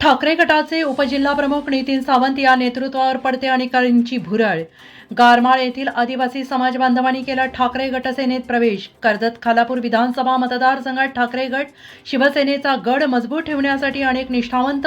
ठाकरे गटाचे उपजिल्हा प्रमुख नितीन सावंत या नेतृत्वावर पडते आणि भुरळ. गारमाळ येथील आदिवासी समाज बांधवांनी केला ठाकरे गटसेनेत प्रवेश. कर्जत खालापूर विधानसभा मतदारसंघात ठाकरे गट शिवसेनेचा गड मजबूत ठेवण्यासाठी अनेक निष्ठावंत.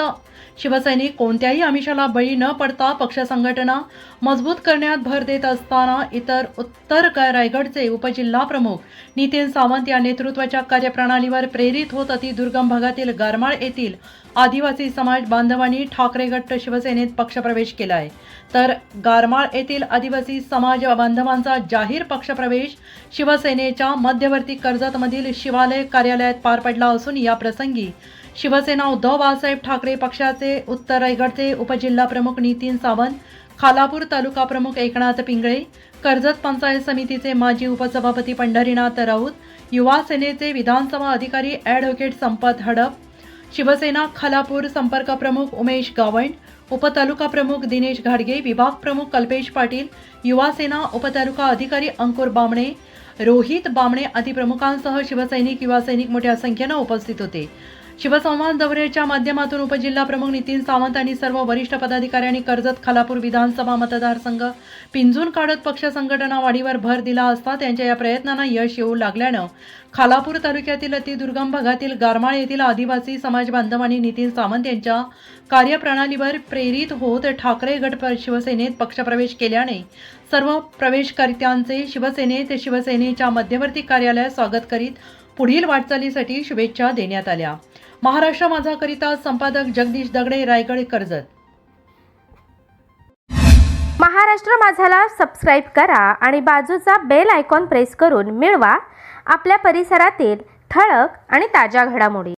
शिवसैनिक कोणत्याही आमिषाला बळी न पडता पक्ष संघटना मजबूत करण्यात भर देत असताना इतर उत्तर रायगडचे उपजिल्हा प्रमुख नितीन सावंत या नेतृत्वाच्या कार्यप्रणालीवर प्रेरित होत अतिदुर्गम भागातील गारमाळ येथील आदिवासी समाज बांधवांनी ठाकरे गट शिवसेनेत पक्षप्रवेश केला आहे तर गारमाळ येथील आदिवासी समाज बांधवांचा जाहीर पक्षप्रवेश शिवसेनेच्या मध्यवर्ती कर्जतमधील शिवालय कार्यालयात पार पडला असून या प्रसंगी शिवसेना उद्धव बाळासाहेब ठाकरे पक्षाचे उत्तर रायगडचे उपजिल्हा प्रमुख नितीन सावंत खालापूर तालुका प्रमुख एकनाथ पिंगळे कर्जत पंचायत समितीचे माजी उपसभापती पंढरीनाथ राऊत युवा सेनेचे विधानसभा अधिकारी ॲडव्होकेट संपत हडप शिवसेना खालापूर संपर्क प्रमुख उमेश गावंड उपतालुका प्रमुख दिनेश घाडगे विभाग प्रमुख कल्पेश पाटील युवासेना उपतालुका अधिकारी अंकुर बामणे रोहित बामणे आदी प्रमुखांसह शिवसैनिक युवा सैनिक मोठ्या संख्येनं उपस्थित होते. शिवसंवाद दौऱ्याच्या माध्यमातून उपजिल्हा प्रमुख नितीन सावंत आणि सर्व वरिष्ठ पदाधिकाऱ्यांनी कर्जत खालापूर विधानसभा मतदारसंघ पिंजून काढत पक्ष संघटना वाढीवर भर दिला असता त्यांच्या या प्रयत्नांना यश येऊ लागल्यानं खालापूर तालुक्यातील अतिदुर्गम भागातील गारमाळ येथील आदिवासी समाज बांधवांनी नितीन सावंत यांच्या कार्यप्रणालीवर प्रेरित होत ठाकरे गट शिवसेनेत पक्षप्रवेश केल्याने सर्व प्रवेशकर्त्यांचे शिवसेनेत शिवसेनेच्या मध्यवर्ती कार्यालयात स्वागत करीत पुढील वाटचालीसाठी शुभेच्छा देण्यात आल्या. महाराष्ट्र माझाकरिता संपादक जगदीश दगडे रायगड कर्जत. महाराष्ट्र माझाला सबस्क्राईब करा आणि बाजूचा बेल आयकॉन प्रेस करून मिळवा. आपल्या परिसरातील ठळक आणि ताज्या घडामोडी.